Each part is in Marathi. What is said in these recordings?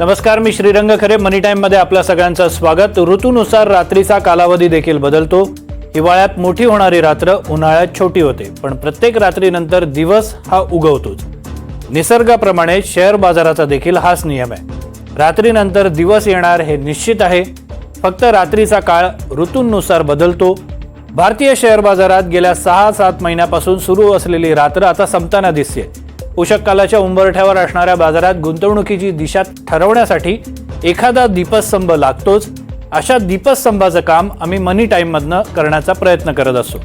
नमस्कार मी श्रीरंग खरे. मनी टाईममध्ये आपल्या सगळ्यांचं स्वागत. ऋतूनुसार रात्रीचा कालावधी देखील बदलतो. हिवाळ्यात मोठी होणारी रात्र उन्हाळ्यात छोटी होते पण प्रत्येक रात्रीनंतर दिवस हा उगवतोच. निसर्गाप्रमाणे शेअर बाजाराचा देखील हाच नियम आहे. रात्रीनंतर दिवस येणार हे निश्चित आहे. फक्त रात्रीचा काळ ऋतूंनुसार बदलतो. भारतीय शेअर बाजारात गेल्या सहा सात महिन्यापासून सुरू असलेली रात्र आता संपताना दिसते. पोषक कालाच्या उंबरठ्यावर असणाऱ्या बाजारात गुंतवणुकीची दिशा ठरवण्यासाठी एखादा दीपस्तंभ लागतोच. अशा दीपस्तंभाचं काम आम्ही मनी टाईममधनं करण्याचा प्रयत्न करत असतो.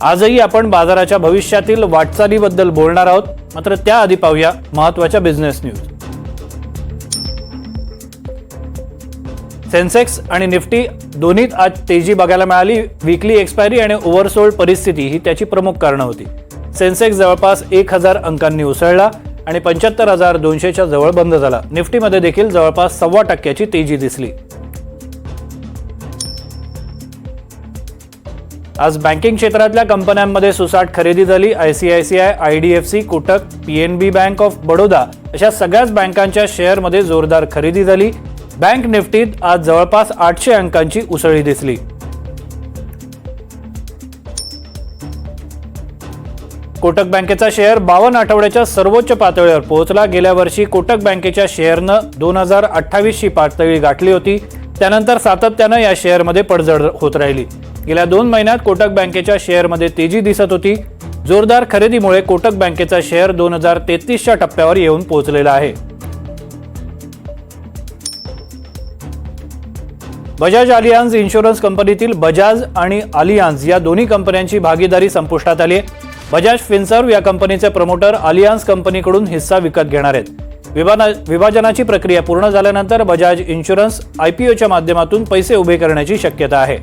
आजही आपण बाजाराच्या भविष्यातील वाटचालीबद्दल बोलणार आहोत. मात्र त्याआधी पाहूया महत्त्वाच्या बिझनेस न्यूज सेन्सेक्स आणि निफ्टी दोन्हीत आज तेजी बघायला मिळाली. विकली एक्सपायरी आणि ओव्हरसोल्ड परिस्थिती ही त्याची प्रमुख कारणं होती. सेन्सेक्स जवळपास एक हजार अंकांनी उसळला आणि पंच्याहत्तर हजार दोनशेच्या जवळ बंद झाला. निफ्टीमध्ये देखील जवळपास सव्वा टक्क्याची तेजी दिसली. आज बँकिंग क्षेत्रातल्या कंपन्यांमध्ये सुसाट खरेदी झाली. ICICI IDFC Kotak PNB bank of Baroda अशा सगळ्याच बँकांच्या शेअरमध्ये जोरदार खरेदी झाली. बँक निफ्टीत आज जवळपास आठशे अंकांची उसळी दिसली. कोटक बँकेचा शेअर बावन्न आठवड्याच्या सर्वोच्च पातळीवर पोहोचला. गेल्या वर्षी कोटक बँकेच्या शेअरनं दोन हजार अठ्ठावीसची पातळी गाठली होती. त्यानंतर सातत्यानं या शेअरमध्ये पडझड होत राहिली. गेल्या दोन महिन्यात कोटक बँकेच्या शेअरमध्ये तेजी दिसत होती. जोरदार खरेदीमुळे कोटक बँकेचा शेअर दोन हजार तेहतीसच्या टप्प्यावर येऊन पोहोचलेला आहे. बजाज अलियान्स इन्शुरन्स कंपनीतील बजाज आणि अलियान्स या दोन्ही कंपन्यांची भागीदारी संपुष्टात आली आहे. बजाज फिनसर्व या कंपनीचे प्रमोटर अलियान्स कंपनीकडून हिस्सा विकत घेणार आहेत. विभाना विभाजनाची प्रक्रिया पूर्ण झाल्यानंतर बजाज इन्शुरन्स आयपीओच्या माध्यमातून पैसे उभे करण्याची शक्यता आहे.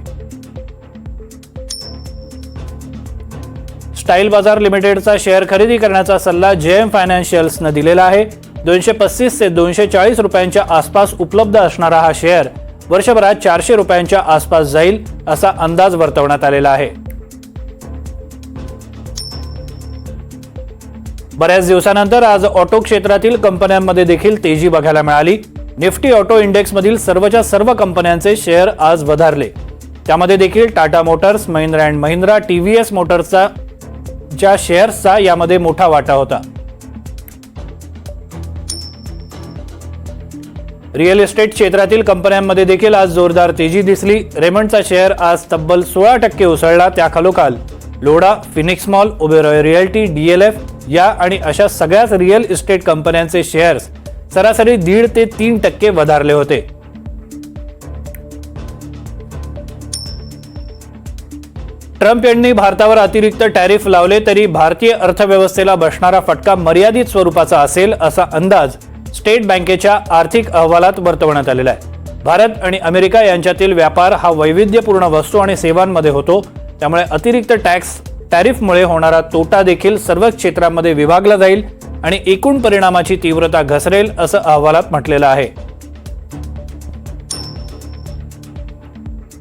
स्टाईल बाजार लिमिटेडचा शेअर खरेदी करण्याचा सल्ला जेएम फायनान्शियल्सनं दिलेला आहे. दोनशे पस्तीस ते दोनशे चाळीस रुपयांच्या आसपास उपलब्ध असणारा हा शेअर वर्षभरात चारशे रुपयांच्या आसपास जाईल असा अंदाज वर्तवण्यात आलेला आहे. बऱ्याच दिवसानंतर आज ऑटो क्षेत्रातील कंपन्यांमध्ये देखील तेजी बघायला मिळाली. निफ्टी ऑटो इंडेक्समधील सर्वच्या सर्व कंपन्यांचे शेअर आज वधारले. त्यामध्ये देखील Tata motors Mahindra and Mahindra T V S मोटर्सचा च्या शेअर्सचा यामध्ये मोठा वाटा होता. रिअल इस्टेट क्षेत्रातील कंपन्यांमध्ये देखील आज जोरदार तेजी दिसली. रेमंडचा शेअर आज तब्बल सोळा टक्के उसळला त्याखालोखाल. Lodha phoenix mall Oberoi realty F या आणि अशा सगळ्याच रिअल इस्टेट कंपन्यांचे शेअर्स सरासरी दीड ते तीन टक्के वधारले होते. ट्रम्प यांनी भारतावर अतिरिक्त टॅरिफ लावले तरी भारतीय अर्थव्यवस्थेला बसणारा फटका मर्यादित स्वरूपाचा असेल असा अंदाज स्टेट बँकेच्या आर्थिक अहवालात वर्तवण्यात आलेला आहे. भारत आणि अमेरिका यांच्यातील व्यापार हा वैविध्यपूर्ण वस्तू आणि सेवांमध्ये होतो. त्यामुळे अतिरिक्त टॅक्स टॅरिफमुळे होणारा तोटा देखील सर्वच क्षेत्रांमध्ये विभागला जाईल आणि एकूण परिणामाची तीव्रता घसरेल असं अहवालात म्हटलेलं आहे.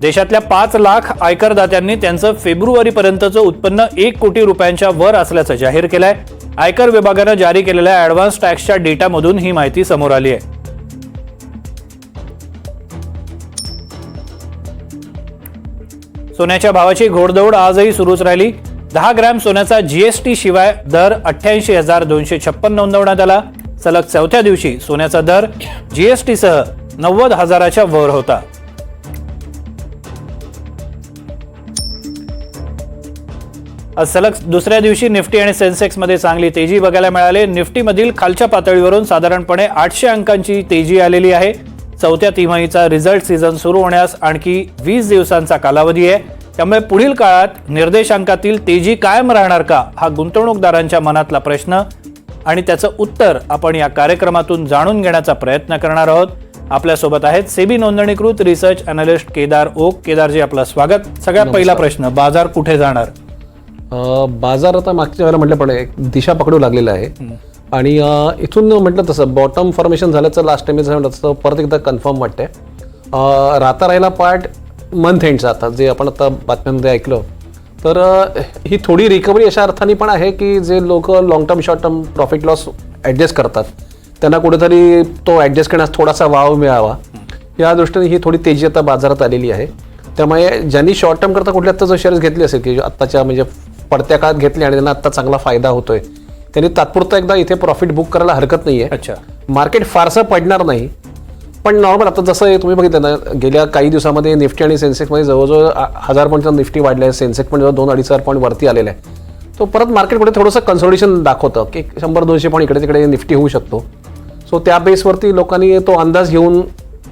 देशातल्या पाच लाख आयकरदात्यांनी त्यांचं फेब्रुवारीपर्यंतचं उत्पन्न एक कोटी रुपयांच्या वर असल्याचं जाहीर केलंय. आयकर विभागानं जारी केलेल्या ऍडव्हान्स टॅक्सच्या डेटामधून ही माहिती समोर आली आहे. सोन्याच्या भावाची घोडदौड आजही सुरूच राहिली. दहा ग्रॅम सोन्याचा जीएसटी शिवाय दर अठ्ठ्याऐंशी हजार दोनशे छप्पन नोंदवण्यात आला. सलग चौथ्या दिवशी सोन्याचा दर जीएसटीसह नव्वद हजाराच्या वर होता. आज सलग दुसऱ्या दिवशी निफ्टी आणि सेन्सेक्समध्ये चांगली तेजी बघायला मिळाली. निफ्टीमधील खालच्या पातळीवरून साधारणपणे आठशे अंकांची तेजी आलेली आहे. चौथ्या तिमाहीचा रिझल्ट सीझन सुरू होण्यास आणखी वीस दिवसांचा कालावधी आहे. त्यामुळे पुढील काळात निर्देशांकातील तेजी कायम राहणार का हा गुंतवणूकदारांच्या मनातला प्रश्न. आणि त्याचं उत्तर आपण या कार्यक्रमातून जाणून घेण्याचा प्रयत्न करणार आहोत. आपल्यासोबत आहेत सेबी नोंदणीकृत रिसर्च अनालिस्ट केदार ओक. केदारजी आपलं स्वागत. सगळ्यात पहिला प्रश्न बाजार कुठे जाणार? बाजार आता मागच्या वेळेला म्हटल्याप्रमाणे एक दिशा पकडू लागलेला आहे. आणि इथून म्हटलं तसं बॉटम फॉर्मेशन झाल्याचं लास्ट टाइम म्हटलं तसं परत एकदा कन्फर्म वाटते राहता राहिला पार्ट मंथ एंडचा आता जे आपण आता बातम्यांमध्ये ऐकलं. तर ही थोडी रिकव्हरी अशा अर्थाने पण आहे की जे लोक long term short term profit loss adjust करतात त्यांना कुठेतरी तो ॲडजस्ट करण्यास थोडासा वाव मिळावा. या दृष्टीने ही थोडी तेजी आता बाजारात आलेली आहे. त्यामुळे ज्यांनी शॉर्ट टर्म करता कुठल्या आत्ता जो शेअर्स घेतले असेल की आत्ताच्या म्हणजे पडत्या काळात घेतले आणि त्यांना आत्ता चांगला फायदा होतोय त्यांनी तात्पुरता एकदा इथे प्रॉफिट बुक करायला हरकत नाही आहे अच्छा. मार्केट फारसं पडणार नाही. पण नॉर्मल आता जसं तुम्ही बघितलं ना गेल्या काही दिवसामध्ये निफ्टी आणि सेन्सेक्समध्ये जवळजवळ हजार पॉईंटचा निफ्टी वाढले आहे सेन्सेक्स पण जवळ दोन अडीच हजार पॉईंट वरती आलेला आहे. तो परत मार्केट कुठे थोडंसं कन्सोल्टेशन दाखवतं की शंभर दोनशे पॉईंट इकडे तिकडे निफ्टी होऊ शकतो. सो त्या बेसवरती लोकांनी तो अंदाज घेऊन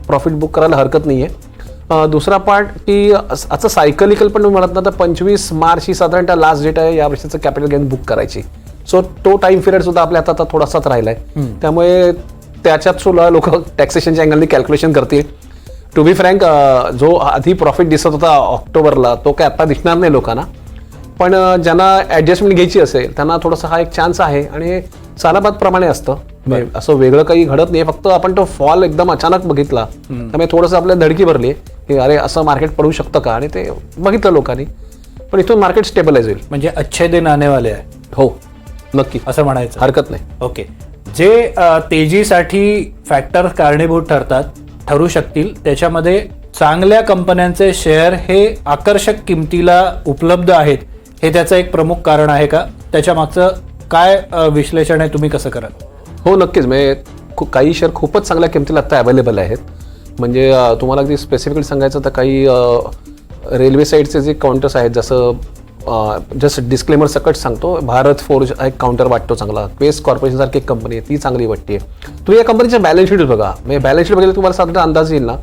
प्रॉफिट बुक करायला हरकत नाही आहे दुसरा पार्ट की अस- सायकलिकल पण म्हणत ना तर पंचवीस मार्च ही साधारणतः लास्ट डेट आहे. या वर्षीचं कॅपिटल गेन बुक करायची. सो तो टाइम पिरियड सुद्धा आपल्या हातात आता थोडासाच राहिला आहे त्यामुळे त्याच्यात सुद्धा लोक टॅक्सेशनच्या अँगलनी कॅल्क्युलेशन करतील. टू बी फ्रँक जो आधी प्रॉफिट दिसत होता ऑक्टोबरला तो काय आता दिसणार नाही लोकांना. पण ज्यांना ॲडजस्टमेंट घ्यायची असेल त्यांना थोडासा हा एक चान्स आहे आणि प्रमाणे असतं. म्हणजे असं वेगळं काही घडत नाही. फक्त आपण तो फॉल एकदम अचानक बघितला त्यामुळे थोडंसं आपल्या धडकी भरली. की अरे असं मार्केट पडू शकतं का? आणि ते बघितलं लोकांनी. पण इथून मार्केट स्टेबलाइज होईल. म्हणजे अच्छे दिन आने वाले आहे. हो. नक्की. असं म्हणायचं. हरकत नाही. ओके. जे तेजीसाठी फॅक्टर कारणीभूत ठरतात ठरू शकतील त्याच्यामध्ये चांगल्या कंपन्यांचे शेअर हे आकर्षक किमतीला उपलब्ध आहेत हे त्याचं एक प्रमुख कारण आहे का? त्याच्या मागचं काय विश्लेषण आहे तुम्ही कसं कराल? हो नक्कीच. म्हणजे काही शेअर खूपच चांगल्या किमतीला आता अवेलेबल आहेत. म्हणजे तुम्हाला अगदी स्पेसिफिकली सांगायचं तर काही रेल्वे साईडचे जे काउंटर्स आहेत जसं जस्ट डिस्क्लेमर सकट सांगतो भारत फोर्ज हा एक काउंटर वाटतो चांगला. क्वेस्ट कॉर्पोरेशन सारखी एक कंपनी आहे ती चांगली वाटते. तुम्ही या कंपनीचे बॅलन्स शीट बघा. म्हणजे बॅलन्स शीट बघितलं तुम्हाला साधारण अंदाज येईल ना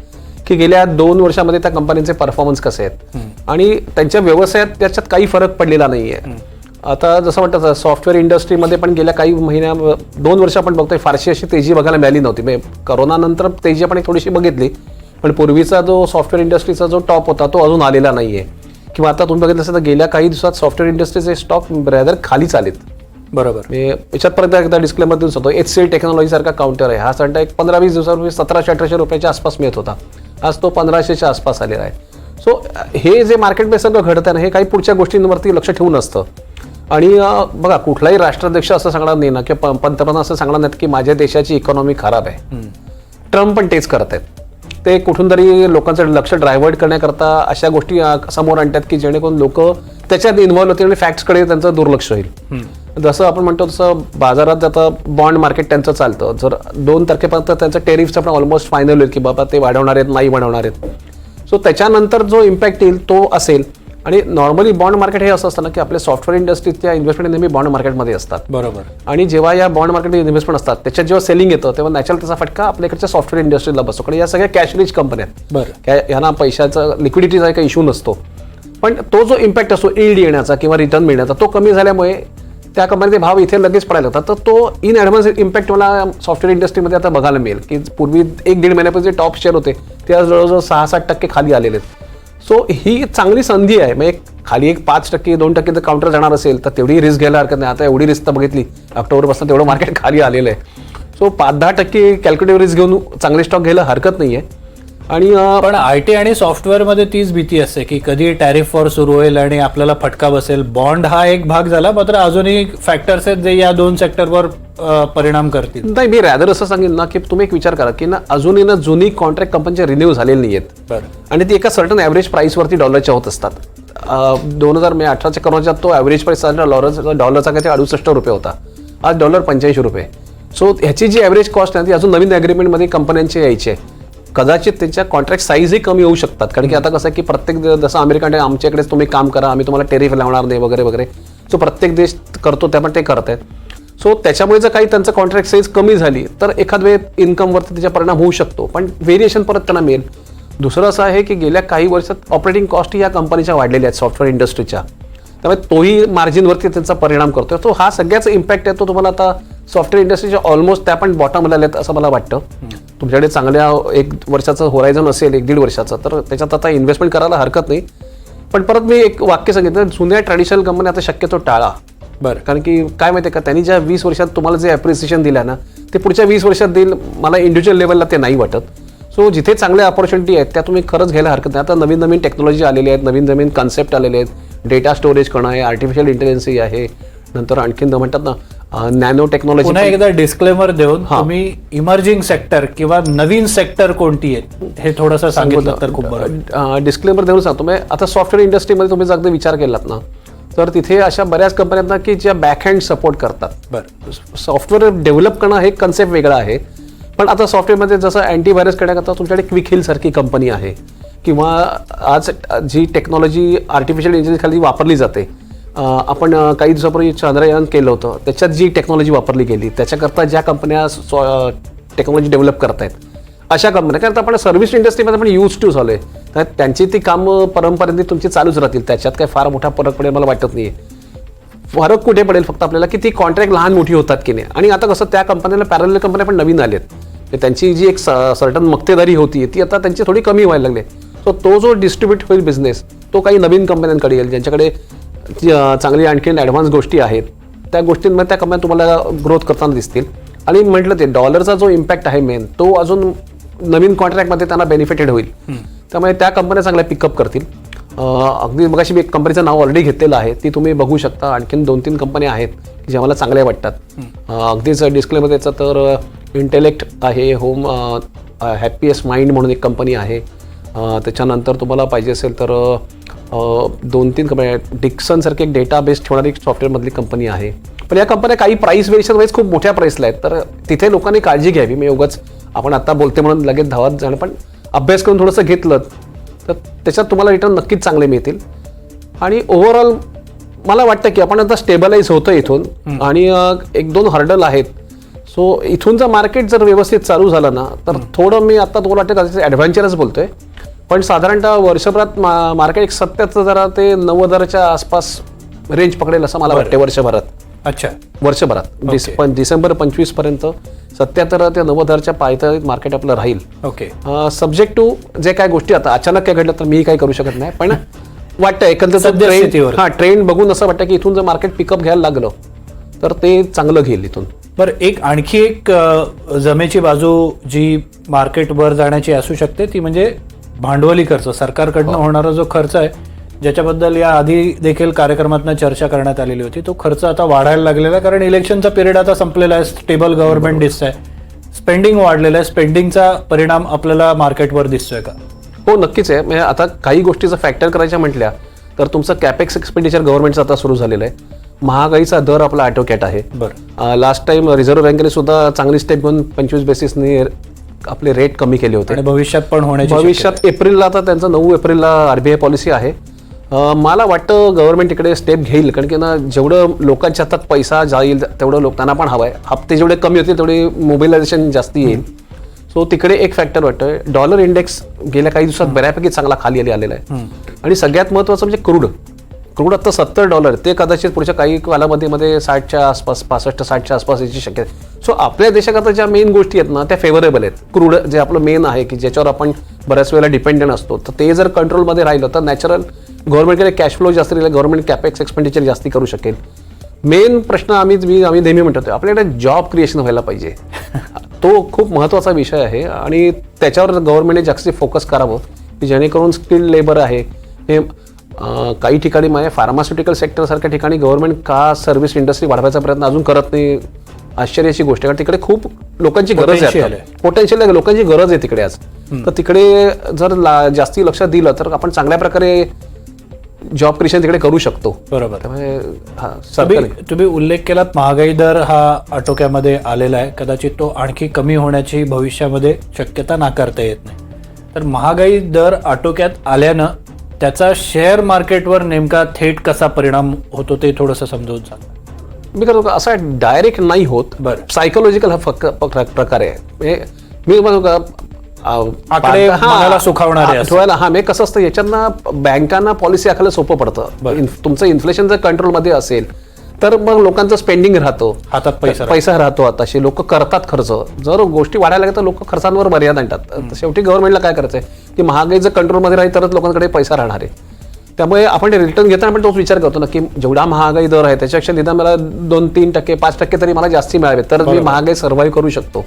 की गेल्या दोन वर्षामध्ये त्या कंपनीचे परफॉर्मन्स कसे आहेत. आणि त्यांच्या व्यवसायात त्याच्यात काही फरक पडलेला नाही आहे आता जसं म्हणतात सॉफ्टवेअर इंडस्ट्रीमध्ये पण गेल्या काही महिन्या दोन वर्ष आपण बघतोय फारशी अशी तेजी बघायला मिळाली नव्हती. म्हणजे करोनानंतर तेजी आपण थोडीशी बघितली पण पूर्वीचा जो सॉफ्टवेअर इंडस्ट्रीचा जो टॉप होता तो अजून आलेला नाहीये. किंवा आता तुम्ही बघितलं असेल तर गेल्या काही दिवसात सॉफ्टवेअर इंडस्ट्रीचे स्टॉक ब्रदर खाली चालेत. बरोबर. म्हणजे याच्यात परत एकदा डिस्क्लेमर देऊन सांगतो एच सी एल टेक्नॉलॉजी सारखा काउंटर आहे. हा सध्या एक पंधरा वीस दिवसापूर्वी सतराशे अठराशे रुपयाच्या आसपास मिळत होता. आज तो पंधराशेच्या आसपास आलेला आहे. सो हे जे मार्केट बेस सगळं घडत आहे ना हे काही पुढच्या गोष्टींवरती लक्ष ठेवून असतं. आणि बघा कुठलाही राष्ट्राध्यक्ष असं सांगणार नाही ना किंवा पंतप्रधान असं सांगणार नाहीत की माझ्या देशाची इकॉनॉमी खराब आहे. ट्रम्प पण तेच करत आहेत. ते कुठून तरी लोकांचं लक्ष ड्रायव्हर्ट करण्याकरता अशा गोष्टी समोर आणतात की जेणेकरून लोक त्याच्यात इन्व्हॉल्व होतील आणि फॅक्ट्सकडे त्यांचं दुर्लक्ष होईल. जसं आपण म्हणतो तसं बाजारात आता बॉन्ड मार्केट त्यांचं चालतं. जर दोन तारखेपर्यंत त्यांचं टेरिफचं पण ऑलमोस्ट फायनल होईल की बाबा ते वाढवणार आहेत नाही वाढवणार आहेत. सो त्याच्यानंतर जो इम्पॅक्ट येईल तो असेल. आणि नॉर्मली बॉन्ड मार्केट हे असं असतं ना की आपल्या सॉफ्टवेअर इंडस्ट्रीच्या इन्व्हेस्टमेंट नेहमी बॉन्ड मार्केटमध्ये असतात. बरोबर. आणि जेव्हा या बॉन्ड मार्केटमध्ये इन्व्हेस्टमेंट असतात त्याच्यात जेव्हा सेलिंग येतं तेव्हा नॅचरल त्याचा फटका आपल्याकडच्या सॉफ्टवेअर इंडस्ट्रीला बसतो. कारण या सगळ्या कॅश रिच कंपन्या आहेत. बरं. यांना पैशाचा लिक्विडिटीचा काही इश्यू नसतो. पण तो जो इम्पॅक्ट असतो इल्ड येण्याचा किंवा रिटर्न मिळण्याचा तो कमी झाल्यामुळे त्या कंपनीचे भाव इथे लगेच पडायला होतात तर तो इन ॲडव्हान्स इम्पॅक्ट मला सॉफ्टवेअर इंडस्ट्रीमध्ये आता बघायला मिळेल. की पूर्वी एक दीड महिन्यापूर्वी जे टॉप शेअर होते ते आज जवळजवळ सहा सात टक्के खाली आलेले आहेत. सो ही चांगली संधी आहे. म्हणजे खाली एक पाच टक्के दोन टक्के जर काउंटर जाणार असेल तर तेवढी रिस्क घ्यायला हरकत नाही. आता एवढी रिस्क तर बघितली. ऑक्टोबरपासून तेवढं मार्केट खाली आलेलं आहे. सो पाच दहा टक्के कॅल्क्युलेटिव्ह रिस्क घेऊन चांगले स्टॉक घ्यायला हरकत नाही आहे आणि पण आय टी आणि सॉफ्टवेअरमध्ये तीच भीती असते की कधी टॅरिफ वॉर सुरू होईल आणि आपल्याला फटका बसेल. बॉन्ड हा एक भाग झाला मात्र अजूनही फॅक्टर्स आहेत जे या दोन सेक्टरवर परिणाम करतील. नाही मी रॅदर असं सांगेन ना की तुम्ही एक विचार करा की ना अजूनही ना जुनी कॉन्ट्रॅक्ट कंपनीचे रिन्यू झालेले नाही आहेत बरं. आणि ती एका सर्टन ॲव्हरेज प्राईसवरती डॉलरच्या होत असतात. दोन हजार मे अठराच्या करोनाच्या तो ॲव्हरेज प्राईस डॉलर डॉलरचा काही अडुसष्ट रुपये होता. आज डॉलर पंच्याऐंशी रुपये. सो ह्याची जी ॲव्हरेज कॉस्ट आहे ती अजून नवीन ॲग्रीमेंटमध्ये कंपन्यांची यायची आहे. कदाचित त्यांच्या कॉन्ट्रॅक्ट साईजही कमी होऊ शकतात. कारण की आता कसं आहे की प्रत्येक जसं अमेरिका आमच्याकडेच तुम्ही काम करा आम्ही तुम्हाला टेरिफ लावणार नाही वगैरे वगैरे. सो प्रत्येक देश करतो त्या पण ते करत आहेत सो त्याच्यामुळे जर काही त्यांचं कॉन्ट्रॅक्ट साईज कमी झाली तर एखाद वेळ इन्कमवरती त्याचा परिणाम होऊ शकतो. पण व्हेरिएशन परत त्यांना मिळेल. दुसरं असं आहे की गेल्या काही वर्षात ऑपरेटिंग कॉस्ट या कंपनीच्या वाढलेल्या आहेत सॉफ्टवेअर इंडस्ट्रीच्या त्यामुळे तोही मार्जिनवरती त्याचा परिणाम करतोय. तो हा सगळ्याचा इम्पॅक्ट आहे तो तुम्हाला आता सॉफ्टवेअर इंडस्ट्रीच्या ऑलमोस्ट त्या पण बॉटमला आल्यात असं मला वाटतं. तुमच्याकडे चांगल्या एक वर्षाचं होरायझन असेल एक दीड वर्षाचं तर त्याच्यात आता इन्व्हेस्टमेंट करायला हरकत नाही. पण परत मी एक वाक्य सांगितलं जुन्या ट्रॅडिशनल कंपनी आता शक्यतो टाळा. बरं. कारण की काय माहिती आहे का त्यांनी ज्या वीस वर्षात तुम्हाला जे अप्रिसिएशन दिलं ना ते पुढच्या वीस वर्षात देईल मला इंडिव्हिज्युअल लेवलला ते नाही वाटत. सो जिथे चांगल्या ऑपॉर्च्युनिटी आहेत त्या तुम्ही खरंच घ्यायला हरकत नाही. आता नवीन नवीन टेक्नॉलॉजी आलेली आहेत नवीन नवीन कन्सेप्ट आलेले आहेत. डेटा स्टोरेज करणं आहे आर्टिफिशियल इंटेलिजन्सी आहे. नंतर आणखीन म्हणतात ना नॅनो टेक्नॉलॉजी पुन्हा एकदा डिस्क्लेमर देऊन तुम्ही इमर्जिंग सेक्टर किंवा नवीन सेक्टर कोणती आहेत हे थोडंसं सांगितलं तर खूप बरं डिस्क्लेमर देऊन सांगतो. म्हणजे आता सॉफ्टवेअर इंडस्ट्रीमध्ये तुम्ही जर विचार केलात ना तर तिथे अशा बऱ्याच कंपन्या ना की ज्या बॅकहँड सपोर्ट करतात. बरं. सॉफ्टवेअर डेव्हलप करणं हे कन्सेप्ट वेगळा आहे. पण आता सॉफ्टवेअरमध्ये जसं अँटीव्हायरस करण्याकरता तुमच्याकडे क्विक हिल सारखी कंपनी आहे. किंवा आज जी टेक्नॉलॉजी आर्टिफिशियल इंटेलिजन्स खाली वापरली जाते आपण काही दिवसापूर्वी चंद्रयान केलं होतं. त्याच्यात जी टेक्नॉलॉजी वापरली गेली त्याच्याकरता ज्या कंपन्या टेक्नॉलॉजी डेव्हलप करतायत अशा कंपन्या कारण आपण सर्व्हिस इंडस्ट्रीमध्ये पण यूज टू झालोय. तर त्यांची ती कामं परंपरेने तुमची चालूच राहतील. त्याच्यात काही फार मोठा फरक पडेल मला वाटत नाही फरक कुठे पडेल? फक्त आपल्याला की ती कॉन्ट्रॅक्ट लहान मोठी होतात की नाही? आणि आता कसं त्या कंपन्याला पॅरल कंपन्या पण नवीन आलेत. आहेत त्यांची जी एक सर्टन मक्तेदारी होती ती आता त्यांची थोडी कमी व्हायला लागली सो तो जो डिस्ट्रीब्यूट होईल बिझनेस तो काही नवीन कंपन्यांकडे येईल ज्यांच्याकडे चांगली आणखीन ॲडव्हान्स गोष्टी आहेत. त्या गोष्टींमध्ये त्या कंपन्या तुम्हाला ग्रोथ करताना दिसतील. आणि म्हटलं ते डॉलरचा जो इम्पॅक्ट आहे मेन तो अजून नवीन कॉन्ट्रॅक्टमध्ये त्यांना बेनिफिटेड होईल. त्यामुळे त्या कंपन्या चांगल्या पिकअप करतील. अगदी मगाशी मी एक कंपनीचं नाव ऑलरेडी घेतलेलं आहे. ती तुम्ही बघू शकता. आणखीन दोन तीन कंपन्या आहेत की ज्या मला चांगल्या वाटतात. अगदीच डिस्प्लेमध्ये याचं तर इंटेलेक्ट आहे होम हॅपीएस्ट माइंड म्हणून एक कंपनी आहे. त्याच्यानंतर तुम्हाला पाहिजे असेल तर दोन तीन कंपन्या आहेत. डिक्सन सारखी एक डेटा बेस ठेवणारी एक सॉफ्टवेअरमधली कंपनी आहे. पण या कंपन्या काही प्राईस व्हेरिएशन वाईज खूप मोठ्या प्राईसला आहेत. तर तिथे लोकांनी काळजी घ्यावी. मी उगाच आपण आता बोलते म्हणून लगेच धावत जाणं पण अभ्यास करून थोडंसं घेतलं तर त्याच्यात तुम्हाला रिटर्न नक्कीच चांगले मिळतील. आणि ओव्हरऑल मला वाटतं की आपण आता स्टेबलाइज होतं इथून. आणि एक दोन हर्डल आहेत. सो इथून जर मार्केट जर व्यवस्थित चालू झालं ना तर थोडं मी आता तुम्हाला वाटतं ॲडव्हेंचरच बोलतोय. पण साधारणतः वर्षभरात मा मार्केट एक सत्याहत्तर हजारा ते नव्वद हजाराच्या आसपास रेंज पकडेल असं मला वाटतं वर्षभरात. अच्छा. वर्षभरात. डिस पण डिसेंबर पंचवीसपर्यंत सत्याहत्तर ते नव्वद हजारच्या पायथ्यात मार्केट आपलं राहील. ओके. सब्जेक्ट टू जे काय गोष्टी आता अचानक काय घडलं तर मी काही करू शकत नाही. पण वाटतं एकंदर ट्रेंड सद्यस्थितीवर. हा ट्रेंड बघून असं वाटतं की इथून जर मार्केट पिकअप घ्यायला लागलं तर ते चांगलं घेईल इथून. बरं एक आणखी एक अ, जमेची बाजू जी मार्केट वर जाण्याची असू शकते ती म्हणजे भांडवली खर्च सरकारकडनं होणारा जो खर्च आहे ज्याच्याबद्दल या आधी देखील कार्यक्रमातनं चर्चा करण्यात आलेली होती तो खर्च आता वाढायला लागलेला आहे. कारण इलेक्शनचा पिरियड आता संपलेला आहे स्टेबल गव्हर्नमेंट दिसत आहे स्पेंडिंग वाढलेलं आहे स्पेंडिंगचा परिणाम आपल्याला मार्केटवर दिसतोय का? हो नक्कीच आहे. म्हणजे आता काही गोष्टीचं फॅक्टर करायच्या म्हटल्या तर तुमचं कॅपेक्स एक्सपेंडिचर गव्हर्नमेंटचं आता सुरू झालेलं आहे. महागाईचा दर आपला ॲटोकॅट आहे. बरं. लास्ट टाइम रिझर्व्ह बँकेने सुद्धा चांगली स्टेप घेऊन पंचवीस बेसिसने आपले रेट कमी केले होते. आणि भविष्यात पण होण्याची भविष्यात एप्रिलला आता त्यांचं नऊ एप्रिलला आरबीआय पॉलिसी आहे. मला वाटतं गव्हर्नमेंट इकडे स्टेप घेईल कारण की ना जेवढं लोकांच्या हातात पैसा जाईल तेवढं लोक त्यांना पण हवं आहे. हप्ते जेवढे कमी होतील तेवढे मोबिलायझेशन जास्ती येईल. सो तिकडे एक फॅक्टर वाटतोय. डॉलर इंडेक्स गेल्या काही दिवसात बऱ्यापैकी चांगला खाली आले- आलेला आहे. आणि सगळ्यात महत्त्वाचं म्हणजे क्रूड क्रूड आता सत्तर डॉलर ते कदाचित पुढच्या काही कालावधीमध्ये साठच्या आसपास पासष्ट साठच्या आसपास याची शक्यता सो आपल्या देशाकरता ज्या मेन गोष्टी आहेत ना त्या फेवरेबल आहेत. क्रूड जे आपलं मेन आहे की ज्याच्यावर आपण बऱ्याच वेळेला डिपेंडंट असतो. तर ते जर कंट्रोलमध्ये राहिलं तर नॅचरल गव्हर्नमेंटकडे कॅश फ्लो जास्त राहिला गव्हर्नमेंट कॅपेक्स एक्सपेंडिचर जास्ती करू शकेल. मेन प्रश्न आम्ही मी आम्ही नेहमी म्हणतो आपल्याकडे जॉब क्रिएशन व्हायला पाहिजे. तो खूप महत्त्वाचा विषय आहे आणि त्याच्यावर गव्हर्नमेंटने जास्ती फोकस करावं की जेणेकरून स्किल्ड लेबर आहे. हे काही ठिकाणी म्हणजे फार्मास्युटिकल सेक्टरसारख्या ठिकाणी गव्हर्नमेंट का सर्व्हिस इंडस्ट्री वाढवायचा प्रयत्न अजून करत नाही आश्चर्याची गोष्ट आहे. कारण तिकडे खूप लोकांची गरज आहे पोटेन्शियल आहे. लोकांची गरज आहे तिकडे आज. तर तिकडे जर ला- जास्ती लक्ष दिलं तर आपण चांगल्या प्रकारे जॉब क्रिएशन तिकडे करू शकतो. बरोबर. त्यामुळे हा तुम्ही उल्लेख केलात महागाई दर हा आटोक्यामध्ये आलेला आहे. कदाचित तो आणखी कमी होण्याची भविष्यामध्ये शक्यता नाकारता येत नाही. तर महागाई दर आटोक्यात आल्यानं त्याचा शेअर मार्केटवर नेमका थेट कसा परिणाम होतो ते थोडंसं समजावून सांगा. मी करतो असा डायरेक्ट नाही होत. बरं. सायकोलॉजिकल हा फक- प्रकार आहे. म्हणजे मी म्हणू का आकडे हा, मनाला सुखावणारे आ, असतात. ठेवायला हा म्हणजे कसं असतं याच्यातनं बँकांना पॉलिसी आखायला सोपं पडतं. इन- तुमचं इन्फ्लेशन जर कंट्रोलमध्ये असेल तर मग लोकांचं स्पेंडिंग राहतो. हातात पैसा पैसा राहतो आताशी लोक करतात खर्च. जर गोष्टी वाढायला लागल्या तर लोक खर्चांवर मर्यादा आणतात. तर शेवटी गव्हर्नमेंटला काय करायचं आहे की महागाई जर कंट्रोलमध्ये राहील तरच लोकांकडे पैसा राहणार आहे. त्यामुळे आपण रिटर्न घेताना पण तोच विचार करतो ना की जेवढा महागाई दर आहे त्याच्यापेक्षा निदान मला दोन तीन टक्के पाच टक्के तरी मला जास्ती मिळावे. तर मी महागाई सर्व्हाइव्ह करू शकतो.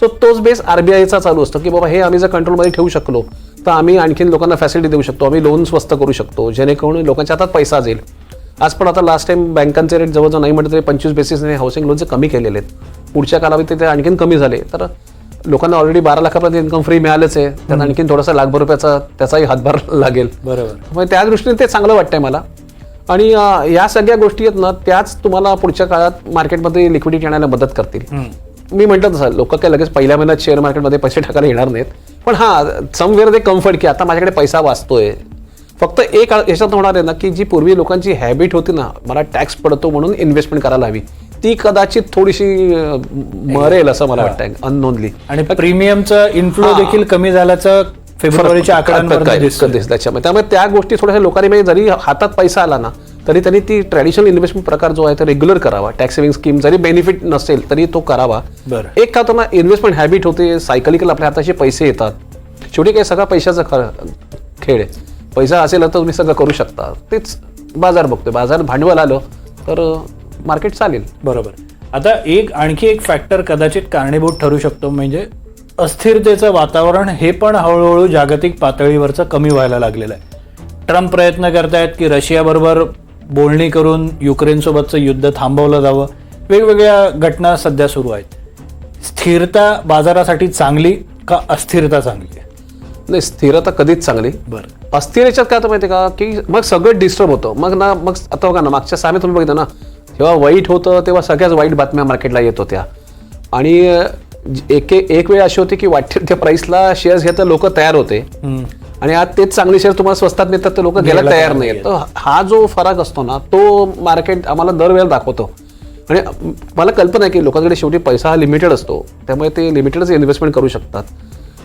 सो तोच बेस आरबीआयचा चालू असतो की बाबा हे आम्ही जर कंट्रोलमध्ये ठेवू शकलो तर आम्ही आणखीन लोकांना फॅसिलिटी देऊ शकतो. आम्ही लोन स्वस्त करू शकतो. जेणेकरून लोकांच्या हातात पैसा जाईल. आज पण आता लास्ट टाइम बँकांचे रेट जवळजवळ नाही म्हटलं तरी पंचवीस बेसिसने हाऊसिंग लोनचे कमी केलेले आहेत. पुढच्या कालावधीत ते आणखीन कमी झाले. तर लोकांना ऑलरेडी बारा लाखापर्यंत इन्कम फ्री मिळालंच आहे. त्यात आणखीन थोडासा लाखभर रुपयाचा त्याचाही हातभार लागेल. बरोबर. त्यामुळे त्या दृष्टीने ते चांगलं वाटतंय मला. आणि या सगळ्या गोष्टी आहेत ना त्याच तुम्हाला पुढच्या काळात मार्केटमध्ये लिक्विडिटी आणायला मदत करतील. मी म्हटलं तसं लोक काय लगेच पहिल्या महिन्यात शेअर मार्केटमध्ये पैसे टाकायला येणार नाहीत. पण हा समवेअर ते कम्फर्ट की आता माझ्याकडे पैसा वाचतोय. फक्त एक याच्यात होणार आहे ना की जी पूर्वी लोकांची हॅबिट होती ना मला टॅक्स पडतो म्हणून इन्व्हेस्टमेंट करायला हवी. ती कदाचित थोडीशी मरेल असं मला वाटतंय अननोंदली आणि प्रीमियमचा इन्फ्लो देखील कमी झाल्याचं फेब्रुवारीच्या त्याच्यामुळे त्यामुळे त्या गोष्टी थोड्याशा लोकांनी म्हणजे जरी हातात पैसा आला ना तरी त्यांनी ती ट्रॅडिशनल इन्व्हेस्टमेंट प्रकार जो आहे तो रेग्युलर करावा. टॅक्स सेव्हिंग स्कीम जरी बेनिफिट नसेल तरी तो करावा. एक का त्यांना इन्व्हेस्टमेंट हॅबिट होते सायकलिकल आपल्या हाताशी पैसे येतात. शेवटी काही सगळा पैशाचा खेळ आहे. पैसा असेल तर तुम्ही सगळं करू शकता. तेच बाजार बघतोय. बाजार भांडवल आलं तर मार्केट चालेल. बरोबर. आता एक आणखी एक फॅक्टर कदाचित कारणीभूत ठरू शकतो म्हणजे अस्थिरतेचं वातावरण हे पण हळूहळू जागतिक पातळीवरचं कमी व्हायला लागलेलं आहे. ट्रम्प प्रयत्न करतायत की रशियाबरोबर बोलणी करून युक्रेनसोबतचं युद्ध थांबवलं जावं. वेगवेगळ्या घटना सध्या सुरू आहेत. स्थिरता बाजारासाठी चांगली का अस्थिरता चांगली आहे? नाही स्थिरता कधीच चांगली. बरं. अस्थिर याच्यात काय होतं माहिती का? की मग सगळं डिस्टर्ब होतं. मग ना मग आता बघा ना मागच्या सामे तुम्ही बघितलं ना जेव्हा वाईट होतं तेव्हा सगळ्याच वाईट बातम्या मार्केटला येत होत्या. आणि एक एक वेळ अशी होती की वाटेल त्या प्राईसला शेअर्स घ्यायला लोक तयार होते. आणि आज तेच चांगले शेअर तुम्हाला स्वस्तात मिळतात ते लोक घ्यायला तयार नाहीत तर हा जो फरक असतो ना तो मार्केट आम्हाला दरवेळेला दाखवतो. आणि मला कल्पना आहे की लोकांकडे शेवटी पैसा हा लिमिटेड असतो. त्यामुळे ते लिमिटेडच इन्व्हेस्टमेंट करू शकतात.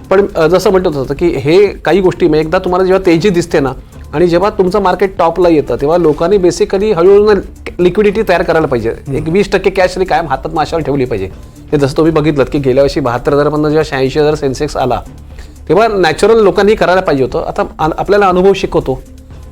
पण जसं म्हणत होतं की हे काही गोष्टी म्हणजे एकदा तुम्हाला जेव्हा तेजी दिसते ना आणि जेव्हा तुमचं मार्केट टॉपला येतं तेव्हा लोकांनी बेसिकली हळूहळू लिक्विडिटी तयार करायला पाहिजे. एक वीस टक्के कॅश तरी कायम हातात माशावर ठेवली पाहिजे. हे जसं तुम्ही बघितलं की गेल्या वर्षी बहात्तर हजारमधनं जेव्हा शहाऐंशी हजार सेन्सेक्स आला तेव्हा नॅचरल लोकांनी करायला पाहिजे होतं. आता आपल्याला अनुभव शिकवतो.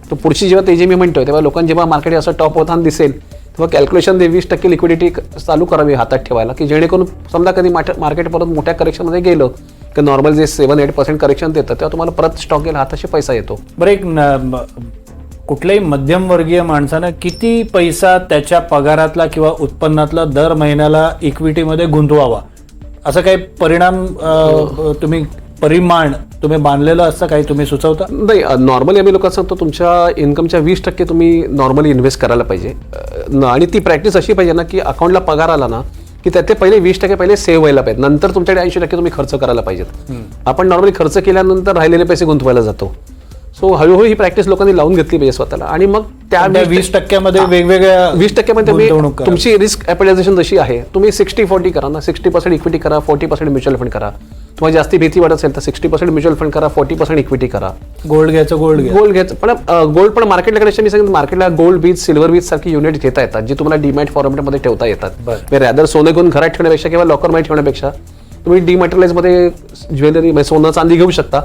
तो पुढची जेव्हा तेजी मी म्हणतोय तेव्हा लोकांनी जेव्हा मार्केट असं टॉप होताना दिसेल तेव्हा कॅल्क्युलेशन दे वीस टक्के लिक्विडिटी चालू करावी हातात ठेवायला की जेणेकरून समजा कधी मार्केट परत मोठ्या करेक्शनमध्ये गेलं की नॉर्मल जे सेव्हन एट पर्सेंट करेक्शन देतं तेव्हा तुम्हाला परत स्टॉक गेला हाताशी पैसा येतो. बरं एक कुठल्याही मध्यमवर्गीय माणसानं किती पैसा त्याच्या पगारातला किंवा उत्पन्नातला दर महिन्याला इक्विटीमध्ये गुंतवावा? असं काही परिणाम अ, तुम्ही परिमाण तुम्ही बांधलेलं असं काही तुम्ही सुचवता? नाही नॉर्मली आम्ही लोक सांगतो तुमच्या इन्कमच्या वीस टक्के तुम्ही नॉर्मली इन्व्हेस्ट करायला पाहिजे. आणि ती प्रॅक्टिस अशी पाहिजे ना की अकाउंटला पगार आला ना की त्याचे पहिले वीस टक्के पहिले सेव्ह व्हायला पाहिजे नंतर तुमच्याकडे ऐंशी टक्के तुम्ही खर्च करायला पाहिजेत. आपण नॉर्मली खर्च केल्यानंतर राहिलेले पैसे गुंतवायला जातो. सो हळूहळू ही प्रॅक्टिस लोकांनी लावून घेतली पाहिजे स्वतःला. आणि मग त्या वीस टक्क्यामध्ये वेगवेगळ्या वीस टक्क्यामध्ये तुम्ही. तुमची रिस्क ॲपिलायझेशन जशी आहे तुम्ही सिक्स्टी फोर्टी करा ना. सिक्स्टी पर्सेंट इक्विटी करा फोर्टी पर्सेंट म्युच्युअल फंड करा. तुम्हाला जास्ती भीती वाटत असेल तर सिक्स्टी पर्सेंट म्युच्युअल फंड करा फोर्टी पर्सेंट इक्विटी करा. गोल्ड घ्यायचं गोल्ड गोल्ड घ्यायचं. पण गोल्ड पण मार्केटला मी सांगितलं मार्केटला गोल्ड बीज सिल्वर बीज सारखी युनिट घेता येतात जी तुम्हाला डीमॅट फॉर्मेटमध्ये ठेवता येतात. रॅदर सोनं घेऊन घरात ठेवण्यापेक्षा किंवा लॉकरमध्ये ठेवण्यापेक्षा तुम्ही मध्ये ज्वेलरी म्हणजे सोनं चांदी घेऊ शकता.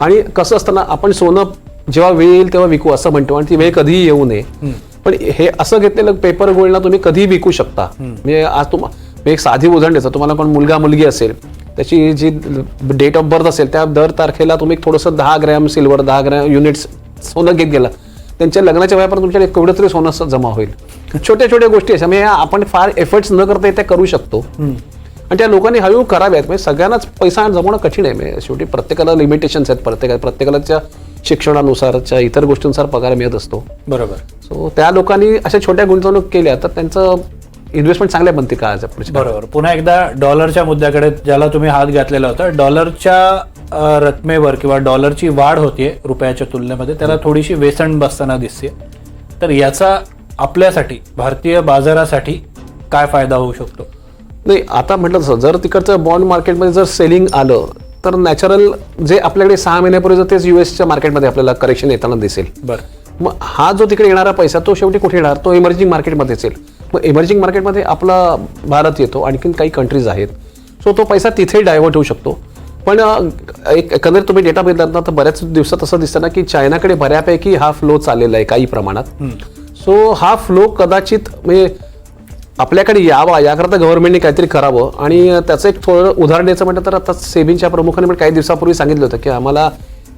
आणि कसं असतं ना आपण सोनं जेव्हा वेळ येईल तेव्हा विकू असं म्हणतो. आणि ती वेळ कधीही येऊ नये. पण हे असं घेतलेलं पेपर गोल्डला तुम्ही कधीही विकू शकता. म्हणजे आज तुम्हाला एक साधी उदाहरण द्यायचं तुम्हाला कोण मुलगा मुलगी असेल त्याची जी डेट ऑफ बर्थ असेल त्या दर तारखेला तुम्ही थोडंसं दहा ग्रॅम सिल्वर दहा ग्रॅम युनिट्स सोनं घेत गेला. त्यांच्या लग्नाच्या व्यापार तुमच्याकडे केवढं तरी सोनं जमा होईल. छोट्या छोट्या गोष्टी अशा. म्हणजे आपण फार एफर्ट्स न करता त्या करू शकतो. आणि त्या लोकांनी हळूहळू कराव्यात. म्हणजे सगळ्यांनाच पैसा जमवणं कठीण आहे. म्हणजे शेवटी प्रत्येकाला लिमिटेशन्स आहेत. प्रत्येका प्रत्येकाच्या शिक्षणानुसारच्या इतर गोष्टींनुसार पगार मिळत असतो. बरोबर. सो त्या लोकांनी अशा छोट्या गुंतवणूक केल्या तर त्यांचं इन्व्हेस्टमेंट चांगल्या बनते पुढच्या बरोबर. पुन्हा एकदा डॉलरच्या मुद्द्याकडे ज्याला तुम्ही हात घातलेला होता डॉलरच्या रकमेवर किंवा डॉलरची वाढ होतीये रुपयाच्या तुलनेमध्ये त्याला थोडीशी वेसण बसताना दिसते तर याचा आपल्यासाठी भारतीय बाजारासाठी काय फायदा होऊ शकतो? नाही आता म्हटलं तसं जर तिकडचं बॉन्ड मार्केटमध्ये जर सेलिंग आलं तर नॅचरल जे आपल्याकडे सहा महिन्यापूर्वी तेच युएसच्या मार्केटमध्ये आपल्याला करेक्शन येताना दिसेल. बरं. मग हा जो तिकडे येणारा पैसा तो शेवटी कुठे येणार? तो इमर्जिंग मार्केटमध्येच येईल मग इमर्जिंग मार्केटमध्ये आपला भारत येतो आणखीन काही कंट्रीज आहेत. सो तो पैसा तिथे डायव्हर्ट होऊ शकतो. पण एक एकंदरीत तुम्ही डेटा बघितलात ना तर बऱ्याच दिवसात असं दिसतं ना की चायनाकडे बऱ्यापैकी हा फ्लो चाललेला आहे काही प्रमाणात. सो हा फ्लो कदाचित म्हणजे आपल्याकडे यावा याकरता गव्हर्नमेंटने काहीतरी करावं. आणि त्याचं एक थोडं उदाहरण द्यायचं म्हटलं तर आता सेबीच्या प्रमुखाने पण काही दिवसापूर्वी सांगितलं होतं की आम्हाला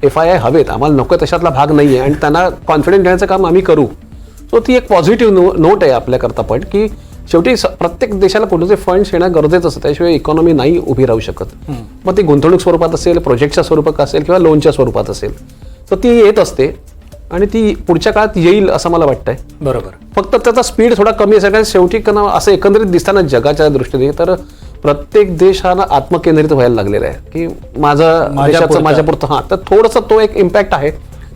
एफ आय आय हवेत आम्हाला नको तशातला भाग नाही आहे आणि त्यांना कॉन्फिडन्स देण्याचं काम आम्ही करू. सो ती एक पॉझिटिव्ह नो नोट आहे आपल्याकरता पण की शेवटी प्रत्येक देशाला कुठे फंड्स येणं गरजेचं असतं. त्याशिवाय इकॉनॉमी नाही उभी राहू शकत. मग ती गुंतवणूक स्वरूपात असेल प्रोजेक्टच्या स्वरूपात असेल किंवा लोनच्या स्वरूपात असेल. तर ती येत असते. आणि ती पुढच्या काळात येईल असं मला वाटतंय. बरोबर. फक्त त्याचा स्पीड थोडा कमी असेल कारण शेवटी का ना असं एकंदरीत दिसताना जगाच्या दृष्टीने तर प्रत्येक देश हा ना आत्मकेंद्रित व्हायला लागलेला आहे. की माझं माझ्या देशाचं पुरता. माझ्या पुरतं. हां तर थोडंसं तो एक इम्पॅक्ट आहे.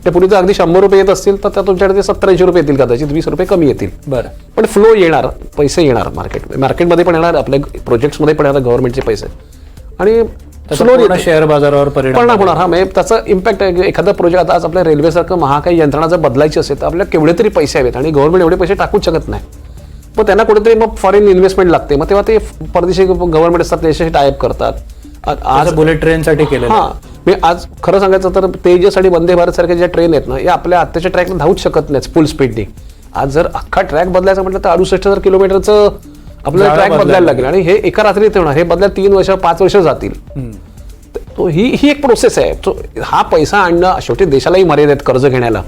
ते पूर्वी जर अगदी शंभर रुपये येत असतील तर त्या तुमच्याकडे सत्तर ऐंशी रुपये येतील कदाचित वीस रुपये कमी येतील. बरं. पण फ्लो येणार पैसे येणार मार्केट मार्केटमध्ये पण येणार आपल्या प्रोजेक्ट्समध्ये पण येणार गव्हर्नमेंटचे पैसे. आणि स्लो शेअर बाजारावर परिणाम होणार हा म्हणजे त्याचा इम्पॅक्ट एखादा प्रोजेक्ट आता आज आपल्या रेल्वेसारखं महाकाय यंत्रणा जर बदलायची असेल तर आपल्याला केवढे तरी पैसे हवेत आणि गव्हर्नमेंट एवढे पैसे टाकूच शकत नाही. मग त्यांना कुठेतरी मग फॉरेन इन्व्हेस्टमेंट लागते. मग तेव्हा ते परदेशी गव्हर्नमेंट असतात त्याच्याशी टायअप करतात. आज बुलेट ट्रेनसाठी केलेलं हा मी आज खरं सांगायचं तर तेजस आणि वंदे भारत सारख्या ज्या ट्रेन आहेत ना या आपल्या आत्ताच्या ट्रॅकला धावूच शकत नाहीत फुल स्पीडनी आज जर अख्खा ट्रॅक बदलायचं म्हटलं तर अडुसष्ट हजार किलोमीटरचं आपल्याला ट्रॅक बदलायला लागेल. आणि हे एका रात्रीत होणार हे बदलायला तीन वर्ष पाच वर्ष जातील. तो ही ही एक प्रोसेस आहे. तो हा पैसा आणणं शेवटी देशालाही मर्यादा आहेत कर्ज घेण्याला.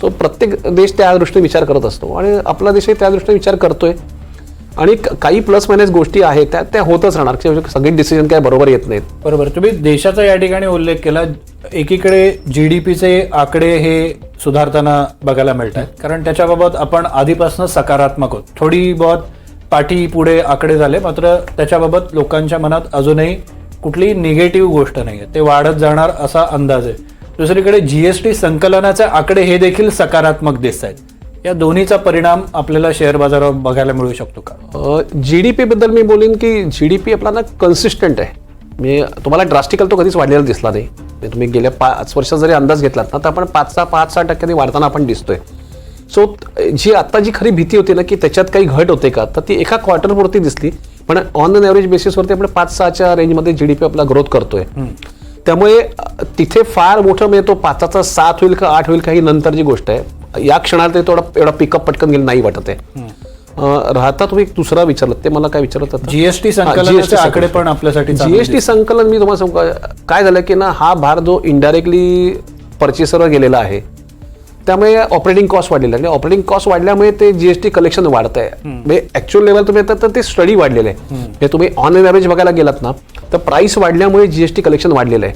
सो प्रत्येक देश त्या दृष्टीने विचार करत असतो. आणि आपला देशही त्या दृष्टीने विचार करतोय. आणि काही प्लस मायनस गोष्टी आहेत त्या त्या होतच राहणार. सगळे डिसिजन काय बरोबर येत नाहीत. बरोबर. तुम्ही देशाचा या ठिकाणी उल्लेख केला. एकीकडे जी डी पीचे आकडे हे सुधारताना बघायला मिळत आहेत कारण त्याच्याबाबत आपण आधीपासून सकारात्मक होत थोडी बहुत पाठी पुढे आकडे झाले. मात्र त्याच्याबाबत लोकांच्या मनात अजूनही कुठलीही निगेटिव्ह गोष्ट नाही आहे ते वाढत जाणार असा अंदाज आहे. दुसरीकडे जीएसटी संकलनाचे आकडे हे देखील सकारात्मक दिसत आहेत. या दोन्हीचा परिणाम आपल्याला शेअर बाजारावर बघायला मिळू शकतो का? जी डी बद्दल मी बोलीन की जी डी पी आपला ना कन्सिस्टंट आहे. मी तुम्हाला ड्रास्टिकल तो कधीच वाढलेला दिसला नाही. तुम्ही गेल्या पाच वर्षात जरी अंदाज घेतलात ना तर आपण पाच सहा पाच सहा टक्क्यांनी वाढताना आपण दिसतोय. सो जी आता जी खरी भीती होती ना की त्याच्यात काही घट होते का? तर ती एका क्वार्टरपुरती दिसली. पण ऑन अन एव्हरेज बेसिसवरती आपण पाच सहाच्या रेंजमध्ये जी डी पी आपला ग्रोथ करतोय. त्यामुळे तिथे फार मोठं म्हणजे तो पाचाचा सात होईल का आठ होईल का ही नंतरची गोष्ट आहे या क्षणाला ते थोडा एवढा पिकअप पटकन गेलं नाही वाटत आहे. राहता तुम्ही एक दुसरा विचारलं ते मला काय विचारत जीएसटी संकलनाचे आकडे. पण आपल्यासाठी जीएसटी संकलन मी तुम्हाला सांगू काय झालं की ना हा भार जो इनडायरेक्टली परचेसरवर गेलेला आहे त्यामुळे ऑपरेटिंग कॉस्ट वाढलेला आहे. आणि ऑपरेटिंग कॉस्ट वाढल्यामुळे ते जीएसटी कलेक्शन वाढत आहे म्हणजे ऍक्च्युअल लेवल तुम्ही येतात तर ते स्टडी वाढलेलं आहे. म्हणजे तुम्ही ऑन एन ॲव्हरेज बघायला गेलात ना तर प्राइस वाढल्यामुळे जीएसटी कलेक्शन वाढलेलं आहे.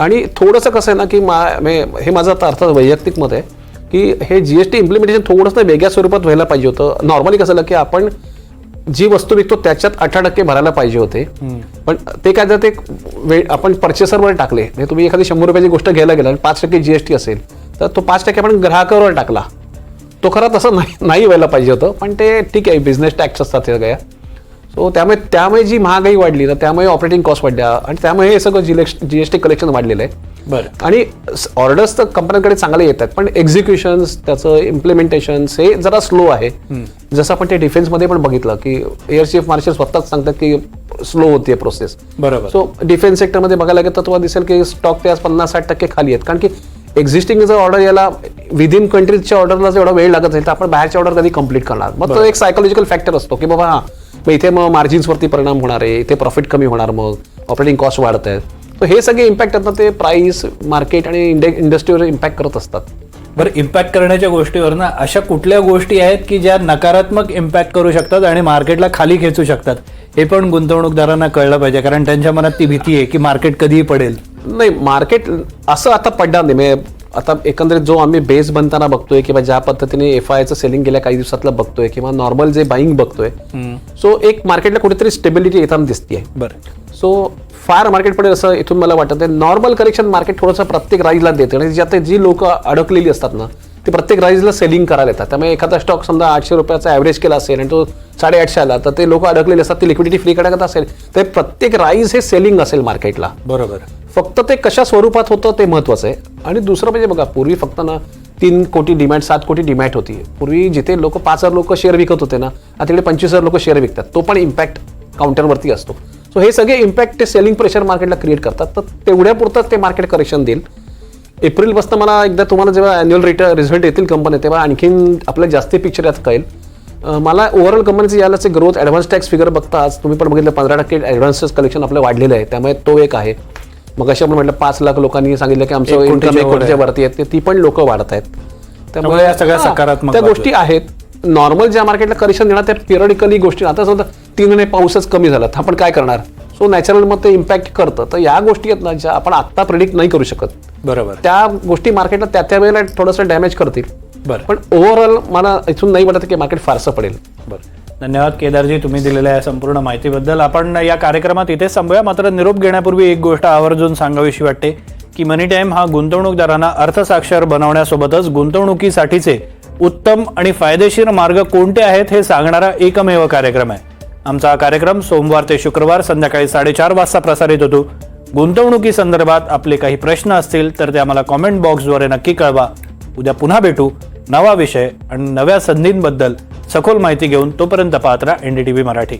आणि थोडंसं कसं आहे ना की मा म्हणजे हे माझं आता अर्थात वैयक्तिक मत आहे की हे जीएसटी इम्प्लिमेंटेशन थोडंसं वेगळ्या स्वरूपात व्हायला पाहिजे होतं. नॉर्मली कसं झालं की आपण जी वस्तू विकतो त्याच्यात अठरा टक्के भरायला पाहिजे होते. पण ते काय जर ते आपण पर्चेसरवर टाकले. म्हणजे तुम्ही एखादी शंभर रुपयाची गोष्ट घ्यायला गेला आणि पाच टक्के जीएसटी असेल. तर तो पाच टक्के आपण ग्राहकावर टाकला. तो खरा तसं नाही नाही व्हायला पाहिजे होतं पण ते ठीक आहे बिझनेस टॅक्स असतात हे सगळ्या. सो त्यामुळे त्यामुळे जी महागाई वाढली तर त्यामुळे ऑपरेटिंग कॉस्ट वाढल्या आणि त्यामुळे हे सगळं जी एस टी कलेक्शन वाढलेलं आहे. बरं. आणि ऑर्डर्स तर कंपन्यांकडे चांगले येतात पण एक्झिक्युशन्स त्याचं इम्प्लिमेंटेशन्स हे जरा स्लो आहे. जसं आपण ते डिफेन्समध्ये पण बघितलं की एअर चीफ मार्शल स्वतःच सांगतात की स्लो होती प्रोसेस बरोबर. सो डिफेन्स सेक्टरमध्ये बघायला गेलं तर तुम्हाला दिसेल की स्टॉक ते आज पन्नास साठ टक्के खाली आहेत. कारण की एक्झिस्टिंग जर ऑर्डर याला विदिन कंट्रीजच्या ऑर्डरला जर एवढा वेळ लागत असेल तर आपण बाहेरच्या ऑर्डर कधी कंप्लीट करणार? मग तो एक सायकोलॉजिकल फॅक्टर असतो की बाबा हा मग इथे मग मार्जिन्सवरती परिणाम होणार आहे इथे प्रॉफिट कमी होणार मग ऑपरेटिंग कॉस्ट वाढत आहेत. तर हे सगळे इम्पॅक्ट आहेत ना ते प्राइस मार्केट आणि इंडे इंडस्ट्रीवर इम्पॅक्ट करत असतात. बरं इम्पॅक्ट करण्याच्या गोष्टीवर ना अशा कुठल्या गोष्टी आहेत की ज्या नकारात्मक इम्पॅक्ट करू शकतात आणि मार्केटला खाली खेचू शकतात? हे पण गुंतवणूकदारांना कळलं पाहिजे कारण त्यांच्या मनात ती भीती आहे की मार्केट कधीही पडेल. नाही मार्केट असं आता पडणार नाही. म्हणजे आता एकंदरीत जो आम्ही बेस बनताना बघतोय किंवा ज्या पद्धतीने एफ आयचं सेलिंग गेल्या काही दिवसातलं बघतोय किंवा नॉर्मल जे बाईंग बघतोय सो एक मार्केटला कुठेतरी स्टेबिलिटी येताना दिसतीये. बरं. सो फार मार्केट पडेल असं इथून मला वाटत. आहे नॉर्मल करेक्शन मार्केट थोडंसं प्रत्येक राईजला देते. आणि जी आता जी लोक अडकलेली असतात ना ते प्रत्येक राईजला सेलिंग करायला येतात. त्यामुळे एखादा स्टॉक समजा आठशे रुपयाचा ॲव्हरेज केला असेल आणि तो साडेआठशे आला तर ते लोक अडकलेले असतात ती लिक्विडिटी फ्री करत असेल. तर प्रत्येक राईज हे सेलिंग असेल मार्केटला बरोबर. फक्त ते कशा स्वरूपात होतं ते महत्वाचं आहे. आणि दुसरं म्हणजे बघा पूर्वी फक्त ना तीन कोटी डिमॅट सात कोटी डिमॅट होती. पूर्वी जिथे लोक पाच हजार लोक शेअर विकत होते ना आता तिकडे पंचवीस हजार लोक शेअर विकतात. तो पण इम्पॅक्ट काउंटरवरती असतो. सो हे सगळे इम्पॅक्ट ते सेलिंग प्रेशर मार्केटला क्रिएट करतात. तर तेवढ्या पुरतंच ते मार्केट करेक्शन देईल. एप्रिलपासून मला एकदा तुम्हाला जेव्हा अॅन्युअल रिटर्न रिझल्ट येतील कंपनी तेव्हा आणखीन आपल्या जास्ती पिक्चर यात कळेल. मला ओव्हरऑल कंपनीचं यालाचे ग्रोथ ॲडव्हान्स टॅक्स फिगर बघता आज तुम्ही पण बघितलं पंधरा टक्के ॲडव्हान्स कलेक्शन आपलं वाढलेलं आहे. त्यामुळे तो एक आहे. मग अशी आपण म्हटलं पाच लाख लोकांनी सांगितलं की आमचं इन्कम कोटीच्या एक. वरती आहे. ते पण लोक वाढत आहेत. त्यामुळे या सगळ्या सकारात्मक त्या गोष्टी आहेत. नॉर्मल ज्या मार्केटला करेक्शन देणार त्या पिरियडिकली गोष्टी आता समजा तीन महिने पाऊसच कमी झाला आपण काय करणार? सो नॅचरल मग ते इम्पॅक्ट करतं. तर या गोष्टी आहेत ना ज्या आपण आत्ता प्रिडिक्ट नाही करू शकत. बरोबर. त्या गोष्टी मार्केटला त्या त्या वेळेला थोडंसं डॅमेज करतील. बरं. पण ओव्हरऑल मला इथून नाही वाटत की मार्केट फारसं पडेल. बरं. धन्यवाद केदारजी तुम्ही दिलेल्या या संपूर्ण माहितीबद्दल. आपण या कार्यक्रमात इथेच थांबूया. मात्र निरोप घेण्यापूर्वी एक गोष्ट आवर्जून सांगावीशी वाटते की मनी टाइम हा गुंतवणूकदारांना अर्थसाक्षर बनवण्यासोबतच गुंतवणुकीसाठीचे उत्तम आणि फायदेशीर मार्ग कोणते आहेत हे सांगणारा एकमेव कार्यक्रम आहे. आमचा हा कार्यक्रम सोमवार ते शुक्रवार संध्याकाळी साडेचार वाजता प्रसारित होतो. गुंतवणुकी संदर्भात आपले काही प्रश्न असतील तर ते आम्हाला कॉमेंट बॉक्सद्वारे नक्की कळवा. उद्या पुन्हा भेटू नवा विषय आणि नव्या संधींबद्दल सखोल माहिती घेऊन तोपर्यंत पाहत राहा एनडीटीव्ही मराठी.